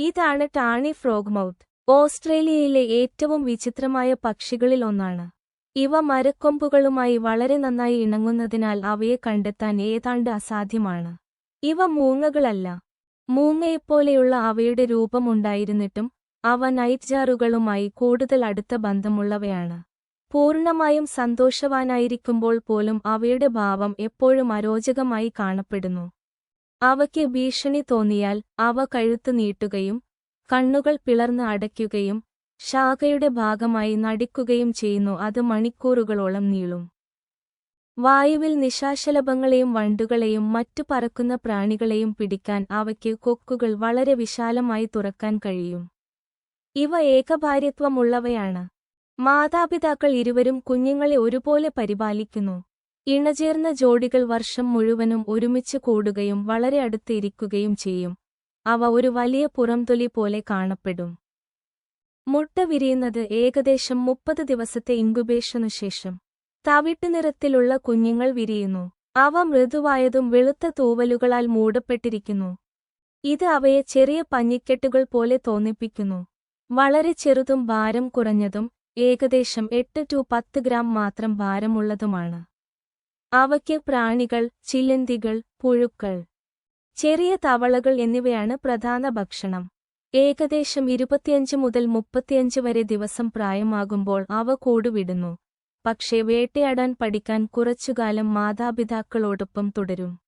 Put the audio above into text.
ഇതാണ് ടാണി frog mouth ഓസ്ട്രേലിയയിലെ ഏറ്റവും വിചിത്രമായ പക്ഷികളിൽ ഒന്നാണ്. ഇവ മരക്കൊമ്പുകളുമായി വളരെ നന്നായി ഇണങ്ങുന്നതിനാൽ അവയെ കണ്ടെത്താൻ ഏതാണ്ട് അസാധ്യമാണ്. ഇവ മൂങ്ങകളല്ല. മൂങ്ങയെപ്പോലെയുള്ള അവയുടെ രൂപമുണ്ടായിരുന്നിട്ടും അവ നൈറ്റ്ജാറുകളുമായി കൂടുതൽ അടുത്ത ബന്ധമുള്ളവയാണ്. പൂർണമായും സന്തോഷവാനായിരിക്കുമ്പോൾ പോലും അവയുടെ ഭാവം എപ്പോഴും അരോചകമായി കാണപ്പെടുന്നു. അവയ്ക്ക് ഭീഷണി തോന്നിയാൽ അവ കഴുത്ത് നീട്ടുകയും കണ്ണുകൾ പിളർന്ന് അടയ്ക്കുകയും ശാഖയുടെ ഭാഗമായി നടിക്കുകയും ചെയ്യുന്നു. അത് മണിക്കൂറുകളോളം നീളും. വായുവിൽ നിശാശലഭങ്ങളെയും വണ്ടുകളെയും മറ്റു പറക്കുന്ന പ്രാണികളെയും പിടിക്കാൻ അവയ്ക്ക് കൊക്കുകൾ വളരെ വിശാലമായി തുറക്കാൻ കഴിയും. ഇവ ഏകഭാര്യത്വമുള്ളവയാണ്. മാതാപിതാക്കൾ ഇരുവരും കുഞ്ഞുങ്ങളെ ഒരുപോലെ പരിപാലിക്കുന്നു. ഇണചേർന്ന ജോഡികൾ വർഷം മുഴുവനും ഒരുമിച്ച് കൂടുകയും വളരെ അടുത്തിരിക്കുകയും ചെയ്യും. അവ ഒരു വലിയ പുറംതൊലി പോലെ കാണപ്പെടും. മുട്ട വിരിയുന്നത് ഏകദേശം മുപ്പത് ദിവസത്തെ ഇൻകുബേഷനു ശേഷം തവിട്ട് നിറത്തിലുള്ള കുഞ്ഞുങ്ങൾ വിരിയുന്നു. അവ മൃദുവായതും വെളുത്ത തൂവലുകളാൽ മൂടപ്പെട്ടിരിക്കുന്നു. ഇത് അവയെ ചെറിയ പഞ്ഞിക്കെട്ടുകൾ പോലെ തോന്നിപ്പിക്കുന്നു. വളരെ ചെറുതും ഭാരം കുറഞ്ഞതും ഏകദേശം എട്ട് ടു പത്ത് ഗ്രാം മാത്രം ഭാരമുള്ളതുമാണ്. അവയ്ക്ക് പ്രാണികൾ ചിലന്തികൾ പുഴുക്കൾ ചെറിയ തവളകൾ എന്നിവയാണ് പ്രധാന ഭക്ഷണം. ഏകദേശം ഇരുപത്തിയഞ്ച് മുതൽ മുപ്പത്തിയഞ്ച് വരെ ദിവസം പ്രായമാകുമ്പോൾ അവ കൂടുവിടുന്നു. പക്ഷേ വേട്ടയാടാൻ പഠിക്കാൻ കുറച്ചുകാലം മാതാപിതാക്കളോടൊപ്പം തുടരും.